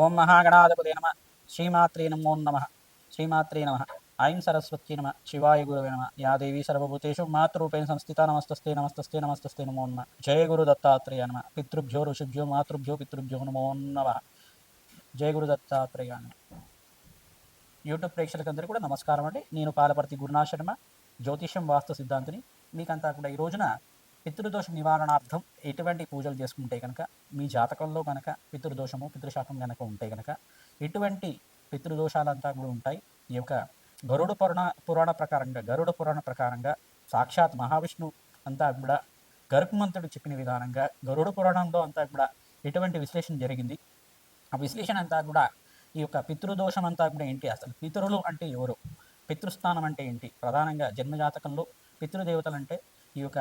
ఓం మహాగణాధిపతి నమ. శ్రీమాత్రే నమో నమ. శ్రీమాత్రే నమ. ఐం సరస్వతి నమ. శివాయ గురువే నమ. యా దేవి సర్వభూతేషు మాతృపేణ సంస్థిత నమస్తస్తే నమస్తస్తే నమస్తస్తే నమో నమ. జయ గురు దత్తాత్రేయ నమ. పితృభ్యో ఋషిభ్యో మాతృభ్యో పితృభ్యో నమో నమ. జయ గురు దత్తాత్రేయ నమ. యూట్యూబ్ ప్రేక్షకులందరూ కూడా నమస్కారం అండి. నేను పాలపర్తి గురునాథ శర్మ జ్యోతిష్యం వాస్తు సిద్ధాంతిని మీకంతా కూడా ఈ రోజున పితృదోష నివారణార్థం ఎటువంటి పూజలు చేసుకుంటే కనుక మీ జాతకంలో కనుక పితృదోషము పితృశాతం కనుక ఉంటే కనుక ఎటువంటి పితృదోషాలంతా కూడా ఉంటాయి. ఈ యొక్క గరుడ పురాణ పురాణ ప్రకారంగా గరుడ పురాణ ప్రకారంగా సాక్షాత్ మహావిష్ణు అంతా కూడా గరుత్మంతుడు చెప్పిన విధానంగా గరుడ పురాణంలో అంతా కూడా ఎటువంటి విశ్లేషణ జరిగింది? ఆ విశ్లేషణ అంతా కూడా ఈ యొక్క పితృదోషం అంతా కూడా ఏంటి? అసలు పితరులు అంటే ఎవరు? పితృస్థానం అంటే ఏంటి? ప్రధానంగా జన్మజాతకంలో పితృదేవతలు అంటే ఈ యొక్క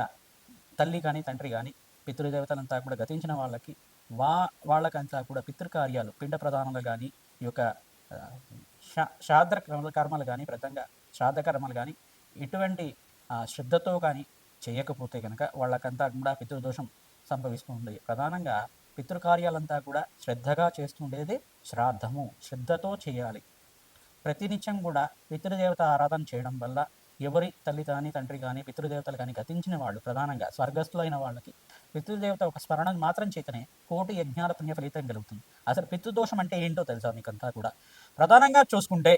తల్లి కానీ తండ్రి కానీ పితృదేవతలంతా కూడా గతించిన వాళ్ళకి వా వాళ్ళకంతా కూడా పితృకార్యాలు పిండ ప్రధానాలు కానీ ఈ యొక్క శా- శ్రాద్ధ కర్మ- కర్మలు కానీ ప్రధానంగా శ్రాద్ధ కర్మలు కానీ ఇటువంటి శ్రద్ధతో కానీ చేయకపోతే కనుక వాళ్ళకంతా కూడా పితృదోషం సంభవిస్తుంది ప్రధానంగా పితృకార్యాలంతా కూడా శ్రద్ధగా చేస్తుండేది శ్రాద్ధము శ్రద్ధతో చేయాలి. ప్రతినిత్యం కూడా పితృదేవత ఆరాధన చేయడం వల్ల ఎవరి తల్లి కానీ తండ్రి కానీ పితృదేవతలు కానీ గతించిన వాళ్ళు ప్రధానంగా స్వర్గస్థులైన వాళ్ళకి పితృదేవత ఒక స్మరణ మాత్రం చేతనే కోటి యజ్ఞాల పుణ్య ఫలితం కలుగుతుంది. అసలు పితృదోషం అంటే ఏంటో తెలుసా మీకంతా కూడా? ప్రధానంగా చూసుకుంటే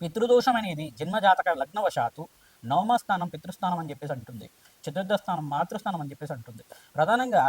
పితృదోషం అనేది జన్మజాతక లగ్నవశాత్తు నవమ స్థానం పితృస్థానం అని చెప్పేసి అంటుంది. చతుర్థ స్థానం మాతృస్థానం అని చెప్పేసి అంటుంది. ప్రధానంగా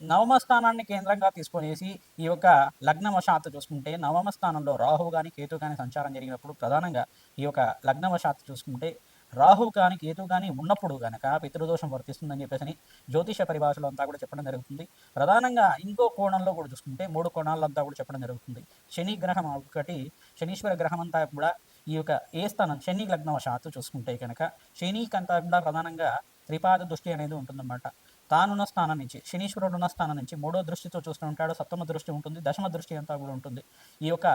నవమ స్థానాన్ని కేంద్రంగా తీసుకునేసి ఈ యొక్క లగ్నవశాత్తు చూసుకుంటే నవమ స్థానంలో రాహువు కానీ కేతు కానీ సంచారం జరిగినప్పుడు ప్రధానంగా ఈ యొక్క లగ్నవశాత్తు చూసుకుంటే రాహువు కానీ కేతు కానీ ఉన్నప్పుడు కనుక పితృదోషం వర్తిస్తుందని చెప్పేసి జ్యోతిష పరిభాషలో అంతా కూడా చెప్పడం జరుగుతుంది. ప్రధానంగా ఇంకో కోణంలో కూడా చూసుకుంటే మూడు కోణాలంతా కూడా చెప్పడం జరుగుతుంది. శని గ్రహం ఒకటి శనీశ్వర గ్రహం అంతా కూడా ఈ యొక్క ఏ స్థానం శని లగ్నవశాత్తు చూసుకుంటే కనుక శనికంతా కూడా ప్రధానంగా త్రిపాద దృష్టి అనేది ఉంటుందన్నమాట. తానున్న స్థానం నుంచి శనీశ్వరుడు ఉన్న స్థానం నుంచి మూడో దృష్టితో చూస్తూ ఉంటాడు సప్తమ దృష్టి ఉంటుంది దశమ దృష్టి అంతా కూడా ఉంటుంది. ఈ యొక్క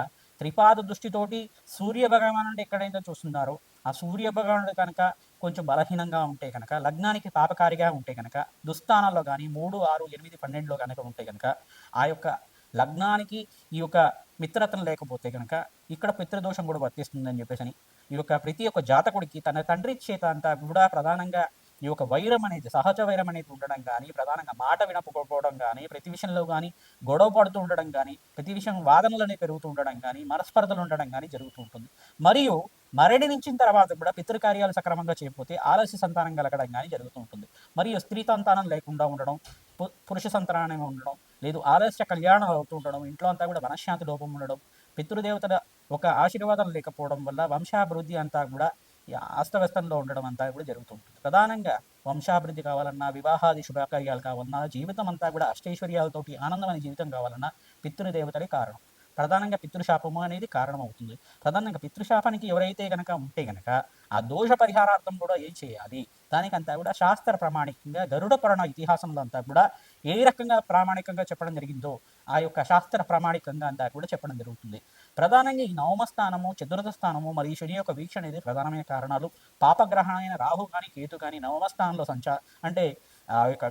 త్రిపాద దృష్టితోటి సూర్య భగవానుడు ఎక్కడైతే చూస్తున్నారో ఆ సూర్య భగవానుడు కనుక కొంచెం బలహీనంగా ఉంటే కనుక లగ్నానికి పాపకారిగా ఉంటే కనుక దుస్థానాల్లో కానీ మూడు ఆరు ఎనిమిది పన్నెండులో కనుక ఉంటే కనుక ఆ యొక్క లగ్నానికి ఈ యొక్క మిత్రత్వం లేకపోతే కనుక ఇక్కడ పితృదోషం కూడా వర్తిస్తుందని చెప్పేసి అని ఈ యొక్క ప్రతి ఒక్క జాతకుడికి తన తండ్రి చేత అంతా కూడా ప్రధానంగా ఈ యొక్క వైరం అనేది సహజ వైరం అనేది ఉండడం కానీ ప్రధానంగా మాట వినకపోవడం కానీ ప్రతి విషయంలో కానీ గొడవ పడుతూ ఉండడం కానీ ప్రతి విషయం వాదనలనే పెరుగుతూ ఉండడం కానీ మనస్పర్ధలు ఉండడం కానీ జరుగుతూ ఉంటుంది. మరియు మరణించిన తర్వాత కూడా పితృకార్యాలు సక్రమంగా చేయకపోతే ఆలస్య సంతానం కలగడం కానీ జరుగుతూ ఉంటుంది. మరియు స్త్రీ సంతానం లేకుండా ఉండడం పు- పురుష సంతానం ఉండడం లేదు ఆలస్య కళ్యాణం అవుతూ ఉండడం ఇంట్లో అంతా కూడా మనశ్శాంతి లోపం ఉండడం పితృదేవతల ఒక ఆశీర్వాదం లేకపోవడం వల్ల వంశాభివృద్ధి అంతా కూడా అస్తవ్యస్తంలో ఉండడం అంతా కూడా జరుగుతుంటుంది ప్రధానంగా వంశాభివృద్ధి కావాలన్నా వివాహాది శుభకార్యాలు కావాలన్నా జీవితం అంతా కూడా అష్టైశ్వర్యాలతోటి ఆనందమైన జీవితం కావాలన్నా పితృదేవతలే కారణం. ప్రధానంగా పితృశాపము అనేది కారణం అవుతుంది ప్రధానంగా పితృశాపానికి ఎవరైతే గనక ఉంటే గనక ఆ దోష పరిహారార్థం కూడా ఏం చేయాలి? దానికంతా కూడా శాస్త్ర ప్రామాణికంగా గరుడ పురాణ ఇతిహాసంలో అంతా కూడా ఏ రకంగా ప్రామాణికంగా చెప్పడం జరిగిందో ఆ యొక్క శాస్త్ర ప్రామాణికంగా అంతా కూడా చెప్పడం జరుగుతుంది. ప్రధానంగా ఈ నవమ స్థానము చతుర్థ స్థానము మరియు శని యొక్క వీక్ష అనేది ప్రధానమైన కారణాలు. పాపగ్రహమైన రాహు కానీ కేతు కానీ నవమ స్థానంలో సంచా అంటే ఆ యొక్క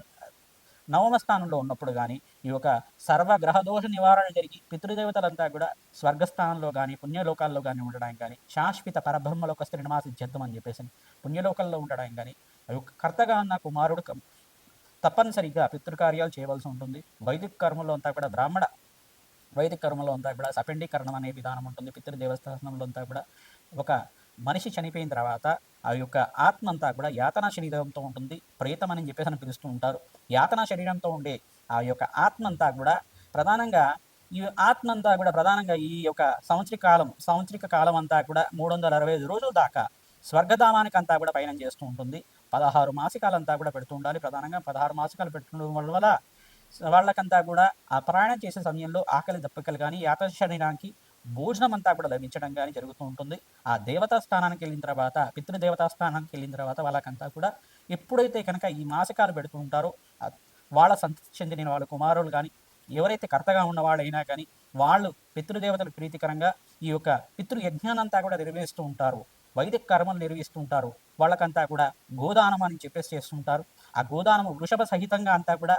నవమ స్థానంలో ఉన్నప్పుడు కానీ ఈ యొక్క సర్వ గ్రహదోష నివారణ జరిగి పితృదేవతలంతా కూడా స్వర్గస్థానంలో కానీ పుణ్యలోకాల్లో కానీ ఉండడానికి కానీ శాశ్వత పరబ్రహ్మలోక శ్రీనివాస సిద్ధ్యర్థం అని చెప్పేసి పుణ్యలోకాల్లో ఉండడానికి కానీ ఆ యొక్క కర్తగా ఉన్న కుమారుడు కం- తప్పనిసరిగా పితృకార్యాలు చేయవలసి ఉంటుంది. వైదిక కర్మలో అంతా కూడా బ్రాహ్మణ వైదిక కర్మలో అంతా కూడా సపెండీకరణం అనే విధానం ఉంటుంది. పితృదేవస్థానంలో అంతా కూడా ఒక మనిషి చనిపోయిన తర్వాత ఆ యొక్క ఆత్మ అంతా కూడా యాతనా శరీరంతో ఉంటుంది. ప్రేతం అని చెప్పేసి అని పిలుస్తూ ఉంటారు. యాతనా శరీరంతో ఉండే ఆ యొక్క ఆత్మ అంతా కూడా ప్రధానంగా ఈ ఆత్మ అంతా కూడా ప్రధానంగా ఈ యొక్క సంవత్సరిక కాలం సంవత్సరిక కాలం అంతా కూడా మూడు వందల అరవై ఐదు రోజుల దాకా స్వర్గధామానికి అంతా కూడా పయనం చేస్తూ ఉంటుంది. పదహారు మాసికాలంతా కూడా పెడుతూ ఉండాలి. ప్రధానంగా పదహారు మాసికాలు పెట్టుకోవడం వల్ల వాళ్ళకంతా కూడా ఆ ప్రయాణం చేసే సమయంలో ఆకలి దప్పికలు కానీ యాత శరీరానికి భోజనం అంతా కూడా లభించడం కానీ జరుగుతూ ఉంటుంది. ఆ దేవతా స్థానానికి వెళ్ళిన తర్వాత పితృదేవతా స్థానానికి వెళ్ళిన తర్వాత వాళ్ళకంతా కూడా ఎప్పుడైతే కనుక ఈ మాసికాలు పెడుతూ ఉంటారో వాళ్ళ సంతృప్తి చెందిన వాళ్ళ కుమారులు కానీ ఎవరైతే కర్తగా ఉన్నవాళ్ళైనా కానీ వాళ్ళు పితృదేవతలు ప్రీతికరంగా ఈ యొక్క పితృయజ్ఞానంతా కూడా నిర్వహిస్తూ ఉంటారు. వైదిక కర్మలు నిర్వహిస్తుంటారు. వాళ్ళకంతా కూడా గోదానం అని చెప్పేసి చేస్తుంటారు. ఆ గోదానము వృషభ సహితంగా అంతా కూడా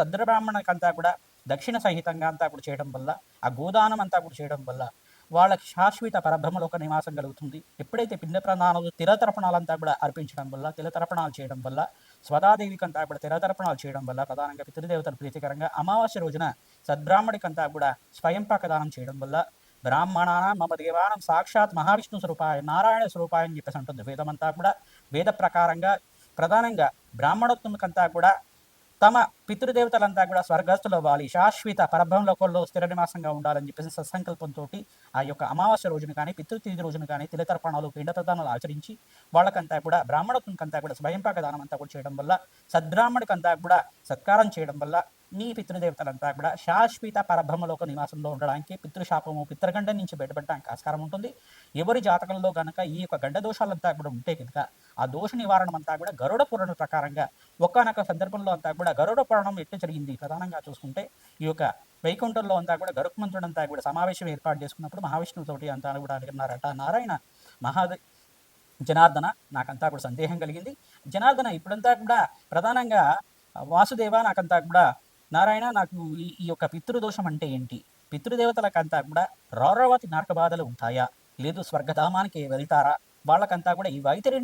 సద్రబ్రాహ్మణకంతా కూడా దక్షిణ సహితంగా అంతా కూడా చేయడం వల్ల ఆ గోదానం అంతా కూడా చేయడం వల్ల వాళ్ళకి శాశ్వత పరబ్రహ్మలోక నివాసం కలుగుతుంది. ఎప్పుడైతే పిండ ప్రధానాలు తిరతర్పణాలంతా కూడా అర్పించడం వల్ల తిలతర్పణాలు చేయడం వల్ల స్వదాదేవికి అంతా కూడా తిరతర్పణాలు చేయడం వల్ల ప్రధానంగా పితృదేవతలు ప్రీతికరంగా అమావాస్య రోజున సద్బ్రాహ్మడికంతా కూడా స్వయంపాక దానం చేయడం వల్ల బ్రాహ్మణానం మమ దేవానం సాక్షాత్ మహావిష్ణు స్వరూపాయ నారాయణ స్వరూపాయ అని చెప్పేసి ఉంటుంది వేదమంతా కూడా వేద ప్రకారంగా ప్రధానంగా బ్రాహ్మణోత్తముకంతా కూడా తమ పితృదేవతలంతా కూడా స్వర్గస్థులు అవ్వాలి. శాశ్వత పరబ్రహ్మలోకంలో స్థిర నివాసంగా ఉండాలని చెప్పేసి సత్సంకల్పంతో ఆ యొక్క అమావాస్య రోజున కానీ పితృతిథి రోజున కానీ తిలతర్పణాలు పిండతదానాలు ఆచరించి వాళ్ళకంతా కూడా బ్రాహ్మణత్వంకంతా కూడా స్వయంపాక దానం అంతా కూడా చేయడం వల్ల సద్బ్రాహ్మణికంతా కూడా సత్కారం చేయడం వల్ల నీ పితృదేవతలంతా కూడా శాశ్వత పరబ్రహ్మలోక నివాసంలో ఉండడానికి పితృశాపము పితృగండం నుంచి బయటపడడానికి ఆస్కారం ఉంటుంది. ఎవరి జాతకంలో గనక ఈ యొక్క గండ దోషాలంతా కూడా ఉంటే కనుక ఆ దోష నివారణం అంతా కూడా గరుడ పురాణ ప్రకారంగా ఒక్కనొక సందర్భంలో అంతా కూడా గరుడ పురాణం ఎట్లా జరిగింది ప్రధానంగా చూసుకుంటే ఈ యొక్క వైకుంఠంలో అంతా కూడా గరుక్మంతుడు అంతా కూడా సమావేశం ఏర్పాటు చేసుకున్నప్పుడు మహావిష్ణువుతోటి అంతా కూడా అడిగినారట నారాయణ మహాదే జనార్దన నాకంతా కూడా సందేహం కలిగింది. జనార్దన ఇప్పుడంతా కూడా ప్రధానంగా వాసుదేవ నాకంతా కూడా నారాయణ నాకు ఈ యొక్క పితృదోషం అంటే ఏంటి? పితృదేవతలకంతా కూడా రౌరవతి నరక బాధలు ఉంటాయా? లేదు స్వర్గధామానికి వెళ్తారా? వాళ్ళకంతా కూడా ఈ వైతరి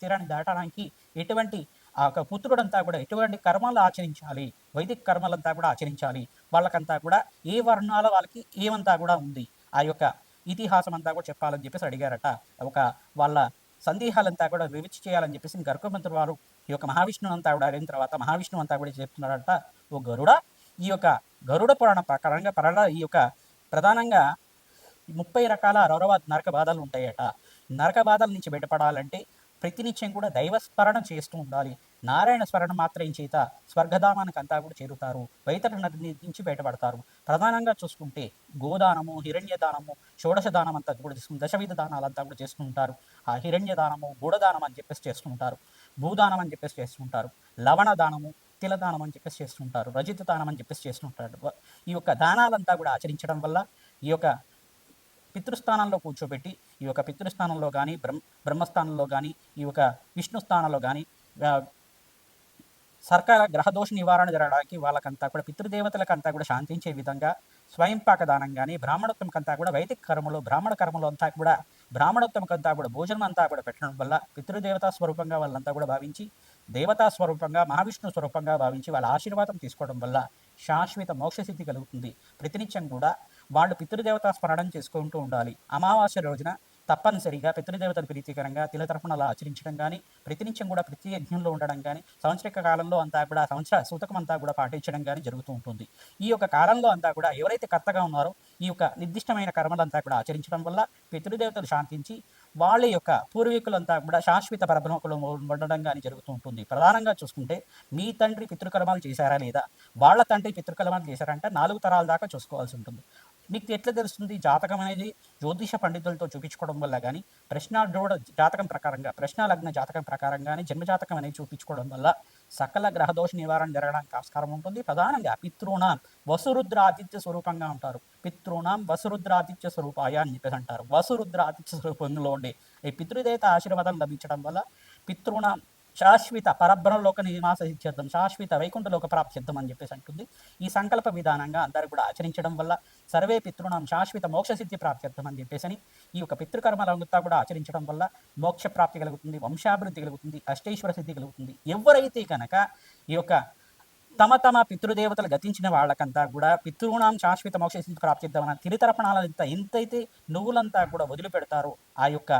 తీరాన్ని దాటడానికి ఎటువంటి ఆ యొక్క పుత్రుడంతా కూడా ఎటువంటి కర్మలు ఆచరించాలి? వైదిక కర్మలంతా కూడా ఆచరించాలి. వాళ్ళకంతా కూడా ఏ వర్ణాల వాళ్ళకి ఏమంతా కూడా ఉంది? ఆ యొక్క ఇతిహాసం అంతా కూడా చెప్పాలని చెప్పేసి అడిగారట. ఒక వాళ్ళ సందేహాలంతా కూడా వివరించి చేయాలని చెప్పేసి గర్భమంత్రి వారు ఈ యొక్క మహావిష్ణువు అంతా కూడా అడిగిన తర్వాత మహావిష్ణువు అంతా కూడా చెప్తున్నారట. ఓ గరుడ. ఈ యొక్క గరుడ పురాణ ప్రకారంగా పరడ ఈ యొక్క ప్రధానంగా ముప్పై రకాల రౌరవ నరక బాధలు ఉంటాయట. నరక బాధల నుంచి బయటపడాలంటే ప్రతినిత్యం కూడా దైవ స్మరణ చేస్తూ ఉండాలి. నారాయణ స్మరణ మాత్రం చేత? స్వర్గధామానికి అంతా కూడా చేరుతారు. వైతర నది నుంచి బయటపడతారు. ప్రధానంగా చూసుకుంటే గోదానము హిరణ్య దానము షోడశ దానం అంతా కూడా చేసుకుని దశవిధ దానాలంతా కూడా చేస్తూ ఉంటారు. ఆ హిరణ్య దానము గూఢదానం అని చెప్పేసి చేస్తుంటారు భూదానం అని చెప్పేసి చేస్తుంటారు లవణ దానము తిలదానం అని చెప్పేసి చేస్తుంటారు రజిత దానం అని చెప్పేసి చేస్తుంటారు. ఈ యొక్క దానాలంతా కూడా ఆచరించడం వల్ల ఈ యొక్క పితృస్థానంలో కూర్చోబెట్టి ఈ యొక్క పితృస్థానంలో కానీ బ్రహ్మ బ్రహ్మస్థానంలో కానీ ఈ యొక్క విష్ణు స్థానంలో కానీ సర్కార గ్రహదోష నివారణ జరగడానికి వాళ్ళకంతా కూడా పితృదేవతలకంతా కూడా శాంతించే విధంగా స్వయంపాక దానం కానీ బ్రాహ్మణోత్వంకంతా కూడా వైదిక కర్మలు బ్రాహ్మణ కర్మలు అంతా కూడా బ్రాహ్మణోత్వంకంతా కూడా భోజనం అంతా కూడా పెట్టడం వల్ల పితృదేవతా స్వరూపంగా వాళ్ళంతా కూడా భావించి దేవతా స్వరూపంగా మహావిష్ణు స్వరూపంగా భావించి వాళ్ళ ఆశీర్వాదం తీసుకోవడం వల్ల శాశ్వత మోక్షసిద్ధి కలుగుతుంది. ప్రతినిత్యం కూడా వాళ్ళు పితృదేవతా స్మరణం చేసుకుంటూ ఉండాలి. అమావాస్య రోజున తప్పనిసరిగా పితృదేవతల ప్రీతికరంగా తిల తరఫునలా ఆచరించడం కానీ ప్రతినిత్యం కూడా ప్రతి యజ్ఞంలో ఉండడం కానీ సంవత్సరిక కాలంలో అంతా కూడా సంవత్సర సూతకం అంతా కూడా పాటించడం కానీ జరుగుతూ ఉంటుంది. ఈ యొక్క కాలంలో అంతా కూడా ఎవరైతే కర్తగా ఉన్నారో ఈ యొక్క నిర్దిష్టమైన కర్మలంతా కూడా ఆచరించడం వల్ల పితృదేవతలు శాంతించి వాళ్ళ యొక్క పూర్వీకులంతా కూడా శాశ్వత పరబ్రహ్మకులు ఉండడం కానీ జరుగుతూ ఉంటుంది. ప్రధానంగా చూసుకుంటే మీ తండ్రి పితృకర్మాలు చేశారా లేదా? వాళ్ళ తండ్రి పితృకర్మాలు చేశారంటే నాలుగు తరాల దాకా చూసుకోవాల్సి ఉంటుంది. మీకు ఎట్లా తెలుస్తుంది? జాతకం అనేది జ్యోతిష పండితులతో చూపించుకోవడం వల్ల కానీ ప్రశ్న జాతకం ప్రకారంగా ప్రశ్న లగ్న జాతకం ప్రకారంగానే జన్మ జాతకం అనేది చూపించుకోవడం వల్ల సకల గ్రహదోష నివారణ జరగడానికి ఆస్కారం ఉంటుంది. ప్రధానంగా పితృణాం వసురుద్ర స్వరూపంగా ఉంటారు. పితృణాం వసురుద్ర ఆదిత్య స్వరూపాయ అని చెప్పేసి అంటారు. వసురుద్ర ఆదిత్య స్వరూపంలో ఉండే ఈ పితృదేవత ఆశీర్వాదం లభించడం వల్ల పితృణాం శాశ్వత పరబ్రహ్మలోక నివాస సిద్ధ్యర్థం శాశ్వత వైకుంఠలోక ప్రాప్త్యర్థం అని చెప్పేసి అంటుంది. ఈ సంకల్ప విధానంగా అందరూ కూడా ఆచరించడం వల్ల సర్వే పితృణం శాశ్వత మోక్ష సిద్ధి ప్రాప్త్యర్థం అని చెప్పేసి అని ఈ యొక్క పితృకర్మలంతా కూడా ఆచరించడం వల్ల మోక్ష ప్రాప్తి కలుగుతుంది వంశాభివృద్ధి కలుగుతుంది అష్టేశ్వర సిద్ధి కలుగుతుంది. ఎవరైతే కనుక ఈ యొక్క తమ తమ పితృదేవతలు గతించిన వాళ్ళకంతా కూడా పితృణాం శాశ్వత మోక్ష సిద్ధి ప్రాప్తిద్దామన్న తిరితర్పణాలంతా ఎంతైతే నువ్వులంతా కూడా వదిలిపెడతారో ఆ యొక్క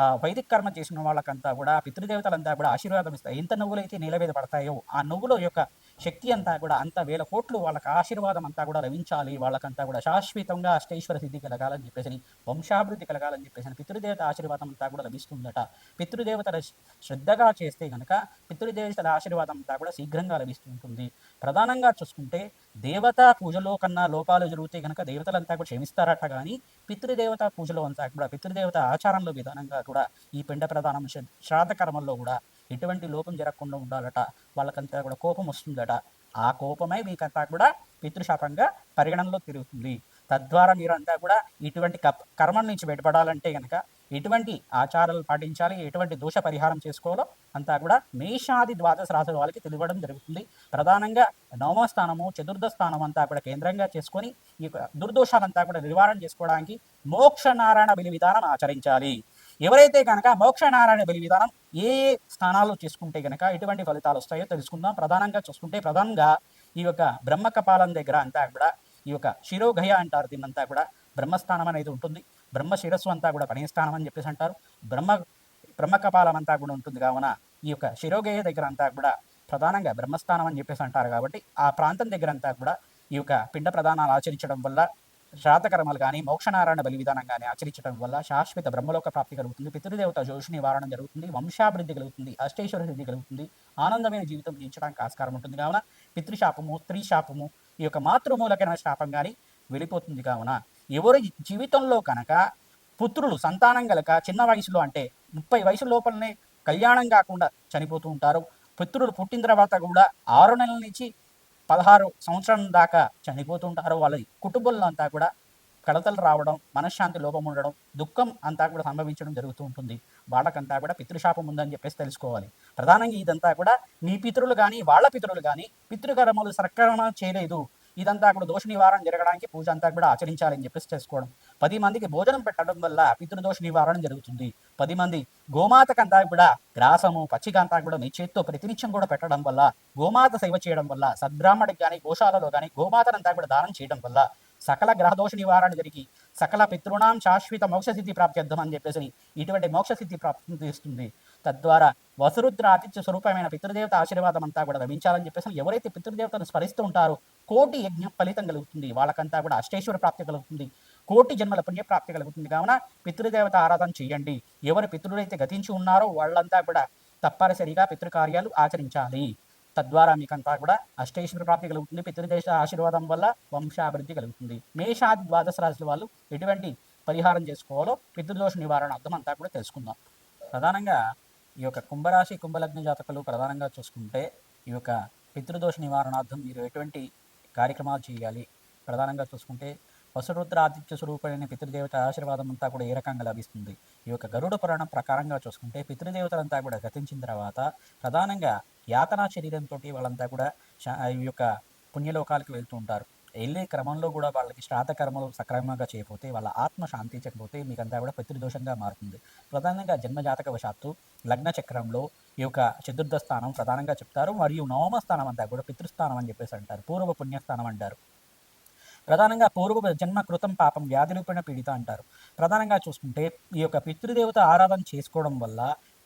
ఆ వైదిక కర్మ చేసిన వాళ్ళకంతా కూడా పితృదేవతలంతా కూడా ఆశీర్వాదం ఇస్తాయి. ఎంత నువ్వులైతే నేల మీద పడతాయో ఆ నువ్వుల యొక్క శక్తి అంతా కూడా అంత వేల కోట్లు వాళ్ళకి ఆశీర్వాదం అంతా కూడా లభించాలి. వాళ్ళకంతా కూడా శాశ్వతంగా అష్టైశ్వర సిద్ధి కలగాలని చెప్పేసి వంశాభివృద్ధి కలగాలని చెప్పేసి పితృదేవత ఆశీర్వాదం అంతా కూడా లభిస్తుందట. పితృదేవతల శ్రద్ధగా చేస్తే కనుక పితృదేవతల ఆశీర్వాదం అంతా కూడా శీఘ్రంగా లభిస్తుంటుంది. ప్రధానంగా చూసుకుంటే దేవతా పూజలో కన్నా లోపాలు జరిగితే కనుక దేవతలంతా కూడా క్షమిస్తారట కానీ పితృదేవత పూజలో అంతా కూడా పితృదేవత ఆచారంలో విధానంగా కూడా ఈ పిండ ప్రధానం శ్రాద్ధ కర్మల్లో కూడా ఎటువంటి లోపం జరగకుండా ఉండాలట. వాళ్ళకంతా కూడా కోపం వస్తుందట. ఆ కోపమే మీకంతా కూడా పితృశాపంగా పరిగణనలో తిరుగుతుంది. తద్వారా మీరంతా కూడా ఇటువంటి కప్ కర్మల నుంచి బయటపడాలంటే కనుక ఎటువంటి ఆచారాలు పాటించాలి ఎటువంటి దోష పరిహారం చేసుకోవాలో అంతా కూడా మేషాది ద్వాదశ రాశుల వాళ్ళకి తెలియడం జరుగుతుంది. ప్రధానంగా నవమ స్థానము చతుర్థ స్థానం అంతా కూడా కేంద్రంగా చేసుకొని ఈ దుర్దోషాలంతా కూడా నివారణ చేసుకోవడానికి మోక్ష నారాయణ బలి విధానం ఆచరించాలి. ఎవరైతే కనుక మోక్ష నారాయణ బలి విధానం ఏ ఏ స్థానాల్లో చేసుకుంటే కనుక ఎటువంటి ఫలితాలు వస్తాయో తెలుసుకుందాం. ప్రధానంగా చూసుకుంటే ప్రధానంగా ఈ యొక్క బ్రహ్మ కపాలం దగ్గర అంతా కూడా ఈ యొక్క శిరోగయ అంటారు దీన్నంతా కూడా బ్రహ్మస్థానం అనేది ఉంటుంది. బ్రహ్మ శిరస్సు అంతా కూడా పణిస్థానం అని చెప్పేసి అంటారు. బ్రహ్మ బ్రహ్మ కపాలం అంతా కూడా ఉంటుంది కావున ఈ యొక్క శిరోగయ దగ్గర అంతా కూడా ప్రధానంగా బ్రహ్మస్థానం అని చెప్పేసి అంటారు కాబట్టి ఆ ప్రాంతం దగ్గర అంతా కూడా ఈ యొక్క పిండ ప్రధానాలు ఆచరించడం వల్ల శ్రాద్ధకర్మలు కానీ మోక్షనారాయణ బలి విధానం కానీ ఆచరించడం వల్ల శాశ్వత బ్రహ్మలోక ప్రాప్తి కలుగుతుంది. పితృదేవత జోష నివారణ జరుగుతుంది. వంశాభివృద్ధి కలుగుతుంది. అష్టేశ్వర సిద్ధి కలుగుతుంది. ఆనందమైన జీవితం జీవించడానికి ఆస్కారం ఉంటుంది. కావున పితృశాపము స్త్రీ శాపము ఈ యొక్క మాతృమూలకమైన శాపం కానీ వెళ్ళిపోతుంది. కావున ఎవరి జీవితంలో కనుక పుత్రులు సంతానం గలక చిన్న వయసులో అంటే ముప్పై వయసు లోపలనే కళ్యాణం కాకుండా చనిపోతూ ఉంటారు. పుత్రులు పుట్టిన తర్వాత కూడా ఆరు నెలల నుంచి పదహారు సంవత్సరం దాకా చనిపోతుంటారు వాళ్ళ కుటుంబంలో అంతా కూడా కడతలు రావడం మనశ్శాంతి లోపం ఉండడం దుఃఖం అంతా కూడా సంభవించడం జరుగుతూ ఉంటుంది. వాళ్ళకంతా కూడా పితృశాపం ఉందని చెప్పేసి తెలుసుకోవాలి. ప్రధానంగా ఇదంతా కూడా నీ పితరులు కానీ వాళ్ళ పితరులు కానీ పితృకర్మలు సక్రమణ చేయలేదు. ఇదంతా కూడా దోష నివారణ జరగడానికి పూజ అంతా కూడా ఆచరించాలని చెప్పేసి చేసుకోవడం. పది మందికి భోజనం పెట్టడం వల్ల పితృదోష నివారణ జరుగుతుంది. పది మంది గోమాతకంతా కూడా గ్రాసము పచ్చికంతా కూడా మీ చేత్తో ప్రతినిత్యం కూడా పెట్టడం వల్ల గోమాత సేవ చేయడం వల్ల సద్బ్రాహ్మడికి కానీ గోశాలలో కానీ గోమాతనంతా కూడా దానం చేయడం వల్ల సకల గ్రహదోష నివారణ జరిగి సకల పితృణాం శాశ్వత మోక్షసిద్ధి ప్రాప్త్యర్థం అని చెప్పేసి ఇటువంటి మోక్షసిద్ధి ప్రాప్తి ఇస్తుంది తద్వారా వసురుద్ర ఆతిథ్య స్వరూపమైన పితృదేవత ఆశీర్వాదం అంతా కూడా లభించాలని చెప్పేసి ఎవరైతే పితృదేవతను స్మరిస్తూ ఉంటారో కోటి యజ్ఞం ఫలితం కలుగుతుంది. వాళ్ళకంతా కూడా అష్టేశ్వర ప్రాప్తి కలుగుతుంది. కోటి జన్మల పుణ్య ప్రాప్తి కలుగుతుంది. కావున పితృదేవత ఆరాధన చేయండి. ఎవరు పితృడైతే గతించి ఉన్నారో వాళ్ళంతా కూడా తప్పనిసరిగా పితృకార్యాలు ఆచరించాలి. తద్వారా మీకంతా కూడా అష్టేశ్వర ప్రాప్తి కలుగుతుంది. పితృదేశ ఆశీర్వాదం వల్ల వంశాభివృద్ధి కలుగుతుంది. మేషాది ద్వాదశ రాశుల వాళ్ళు ఎటువంటి పరిహారం చేసుకోవాలో పితృదోష నివారణ అర్థం అంతా కూడా తెలుసుకుందాం. ప్రధానంగా ఈ యొక్క కుంభరాశి కుంభలగ్న జాతకులు ప్రధానంగా చూసుకుంటే ఈ యొక్క పితృదోష నివారణార్థం మీరు ఎటువంటి కార్యక్రమాలు చేయాలి? ప్రధానంగా చూసుకుంటే వసురుద్ర ఆదిత్య స్వరూపుడైన పితృదేవత ఆశీర్వాదం అంతా కూడా ఏ రకంగా లభిస్తుంది? ఈ యొక్క గరుడ పురాణం ప్రకారంగా చూసుకుంటే పితృదేవతలంతా కూడా గతించిన తర్వాత ప్రధానంగా యాతనా శరీరంతో వాళ్ళంతా కూడా ఈ యొక్క పుణ్యలోకాలకు వెళ్తూ ఉంటారు. వెళ్ళే క్రమంలో కూడా వాళ్ళకి శ్రాద్ధ కర్మలు సక్రమంగా చేయకపోతే వాళ్ళ ఆత్మ శాంతించకపోతే మీకంతా కూడా పితృదోషంగా మారుతుంది. ప్రధానంగా జన్మజాతక వశాత్తు లగ్న చక్రంలో ఈ యొక్క చతుర్థ స్థానం ప్రధానంగా చెప్తారు. మరియు నవమ స్థానం అంతా కూడా పితృస్థానం అని చెప్పేసి అంటారు. పూర్వ పుణ్యస్థానం అంటారు. ప్రధానంగా పూర్వ జన్మ కృతం పాపం వ్యాధి రూపేణ పీడిత అంటారు. ప్రధానంగా చూసుకుంటే ఈ యొక్క పితృదేవత ఆరాధన చేసుకోవడం వల్ల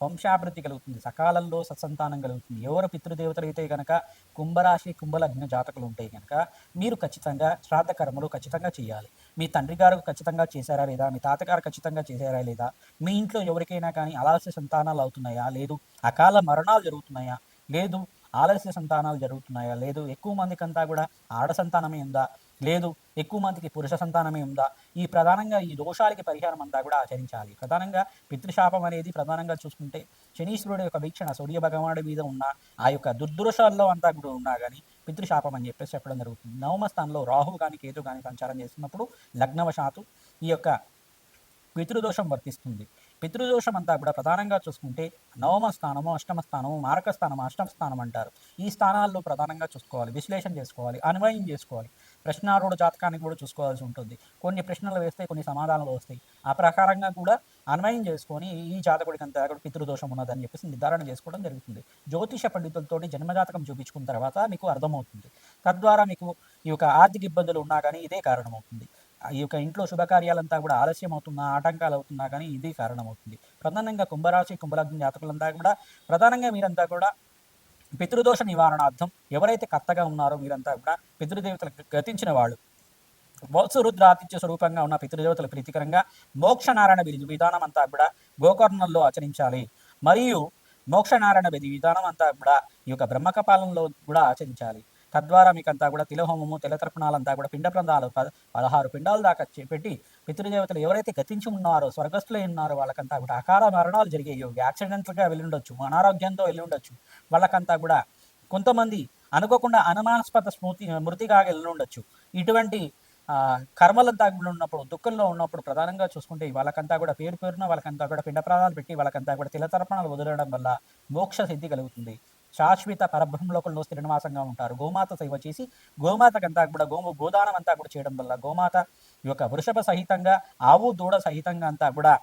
వంశాభివృద్ధి కలుగుతుంది సకాలంలో సత్సంతానం కలుగుతుంది. ఎవరు పితృదేవతలు అయితే కనుక కుంభరాశి కుంభలగ్న జాతకులు ఉంటే కనుక మీరు ఖచ్చితంగా శ్రాద్ధ కర్మలు ఖచ్చితంగా చేయాలి. మీ తండ్రి గారు ఖచ్చితంగా చేశారా లేదా? మీ తాతగారు ఖచ్చితంగా చేశారా లేదా? మీ ఇంట్లో ఎవరికైనా కానీ ఆలస్య సంతానాలు అవుతున్నాయా? లేదు. అకాల మరణాలు జరుగుతున్నాయా? లేదు. ఆలస్య సంతానాలు జరుగుతున్నాయా? లేదు. ఎక్కువ మందికి అంతా కూడా ఆడ సంతానమే ఉందా? లేదు ఎక్కువ మందికి పురుష సంతానమే ఉందా? ఈ ప్రధానంగా ఈ దోషాలకి పరిహారం అంతా కూడా ఆచరించాలి. ప్రధానంగా పితృశాపం అనేది ప్రధానంగా చూసుకుంటే శనీశ్వరుడు యొక్క వీక్షణ సూర్య భగవానుడి మీద ఉన్న ఆ యొక్క దుర్దృశాల్లో అంతా కూడా ఉన్నా కానీ పితృశాపం అని చెప్పేసి చెప్పడం జరుగుతుంది. నవమ స్థానంలో రాహు కానీ కేతు కానీ సంచారం చేస్తున్నప్పుడు లగ్నవశాత్తు ఈ యొక్క పితృదోషం వర్తిస్తుంది. పితృదోషం అంతా కూడా ప్రధానంగా చూసుకుంటే నవమ స్థానము అష్టమ స్థానము మారక స్థానం అష్టమ స్థానం అంటారు. ఈ స్థానాల్లో ప్రధానంగా చూసుకోవాలి విశ్లేషణ చేసుకోవాలి అన్వయం చేసుకోవాలి. ప్రశ్నారూఢ జాతకాన్ని కూడా చూసుకోవాల్సి ఉంటుంది. కొన్ని ప్రశ్నలు వేస్తే కొన్ని సమాధానాలు వస్తాయి. ఆ ప్రకారంగా కూడా అన్వయం చేసుకొని ఈ జాతకుడికి అంతా కూడా పితృదోషం ఉన్నదని చెప్పేసి నిర్ధారణ చేసుకోవడం జరుగుతుంది. జ్యోతిష పండితులతోటి జన్మజాతకం చూపించుకున్న తర్వాత మీకు అర్థమవుతుంది. తద్వారా మీకు ఈ యొక్క ఆర్థిక ఇబ్బందులు ఉన్నా కానీ ఇదే కారణమవుతుంది. ఈ యొక్క ఇంట్లో శుభకార్యాలంతా కూడా ఆలస్యం అవుతున్నా ఆటంకాలు అవుతున్నా కానీ ఇది కారణమవుతుంది. ప్రధానంగా కుంభరాశి కుంభలగ్న జాతకులంతా కూడా ప్రధానంగా మీరంతా కూడా పితృదోష నివారణార్థం ఎవరైతే కర్తగా ఉన్నారో మీరంతా కూడా పితృదేవతలకు గతించిన వాళ్ళు. వత్సరుద్రాతిథ్య స్వరూపంగా ఉన్న పితృదేవతల ప్రీతికరంగా మోక్షనారాయణ విధి విధానం అంతా కూడా గోకర్ణంలో ఆచరించాలి. మరియు మోక్షనారాయణ విధి విధానం అంతా కూడా ఈ యొక్క బ్రహ్మకపాలంలో కూడా ఆచరించాలి. తద్వారా మీకంతా కూడా తిలహోమము తిలతర్పణాలంతా కూడా పిండ ప్రాంతాలు పదహారు పిండాలు దాకా పెట్టి పితృదేవతలు ఎవరైతే గతించి ఉన్నారో స్వర్గస్థులై ఉన్నారో వాళ్ళకంతా కూడా అకాల మరణాలు జరిగాయో యాక్సిడెంట్లుగా వెళ్ళి ఉండొచ్చు అనారోగ్యంతో వెళ్ళి ఉండొచ్చు వాళ్ళకంతా కూడా కొంతమంది అనుకోకుండా అనుమానాస్పద స్మృతి మృతిగా వెళ్ళి ఉండొచ్చు ఇటువంటి కర్మలంతా కూడా ఉన్నప్పుడు దుఃఖంలో ఉన్నప్పుడు ప్రధానంగా చూసుకుంటే వాళ్ళకంతా కూడా పేరు పేరున వాళ్ళకంతా కూడా పిండ ప్రాణాలు పెట్టి వాళ్ళకంతా కూడా తిలతర్పణాలు వదలడం వల్ల మోక్ష సిద్ధి కలుగుతుంది. శాశ్వత పరబ్రహ్మలోకంలో శ్రీనివాసంగా ఉంటారు. గోమాత సేవ చేసి గోమాతకంతా కూడా గోము గోదానం అంతా కూడా చేయడం వల్ల గోమాత యొక్క వృషభ సహితంగా ఆవు దూడ సహితంగా అంతా కూడా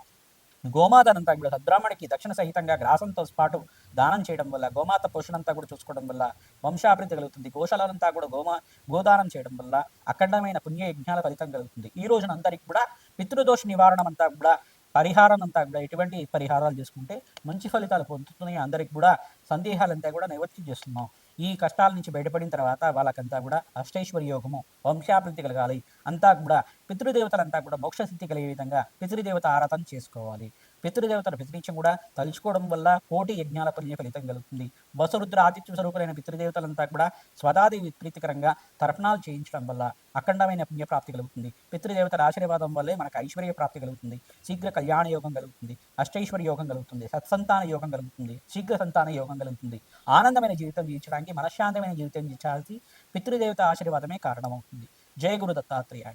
గోమాతనంతా కూడా సద్బ్రాహ్మణికి దక్షిణ సహితంగా గ్రాసంతో పాటు దానం చేయడం వల్ల గోమాత పోషణ అంతా కూడా చూసుకోవడం వల్ల వంశాభివృద్ధి కలుగుతుంది. గోశాలంతా కూడా గోమా గోదానం చేయడం వల్ల అఖండమైన పుణ్య యజ్ఞాల ఫలితం కలుగుతుంది. ఈ రోజున అందరికి కూడా పితృదోష నివారణ అంతా కూడా పరిహారం అంతా కూడా ఎటువంటి పరిహారాలు చేసుకుంటే మంచి ఫలితాలు పొందుతున్నాయి. అందరికి కూడా సందేహాలంతా కూడా నివృత్తి చేస్తున్నాం. ఈ కష్టాల నుంచి బయటపడిన తర్వాత వాళ్ళకంతా కూడా అష్టైశ్వర్య యోగము వంశాభివృద్ధి కలగాలి. అంతా కూడా పితృదేవతలంతా కూడా మోక్షసిద్ధి కలిగే విధంగా పితృదేవత ఆరాధన చేసుకోవాలి. పితృదేవతల ప్రతినిత్యం కూడా తలుచుకోవడం వల్ల కోటి యజ్ఞాల పుణ్య ఫలితం కలుగుతుంది. వసురుద్ర ఆతిథ్య స్వరూపులైన పితృదేవతలంతా కూడా స్వదాది విప్రీతికరంగా తర్పణాలు చేయించడం వల్ల అఖండమైన పుణ్యప్రాప్తి కలుగుతుంది. పితృదేవతల ఆశీర్వాదం వల్లే మనకు ఐశ్వర్య ప్రాప్తి కలుగుతుంది. శీఘ్ర కళ్యాణ యోగం కలుగుతుంది. అష్టైశ్వర్య యోగం కలుగుతుంది. సత్సంతాన యోగం కలుగుతుంది. శీఘ్ర సంతాన యోగం కలుగుతుంది. ఆనందమైన జీవితం జీవించడానికి మనశ్శాంతమైన జీవితం జీవించాల్సి పితృదేవత ఆశీర్వాదమే కారణమవుతుంది. జయ గురు దత్తాత్రేయ.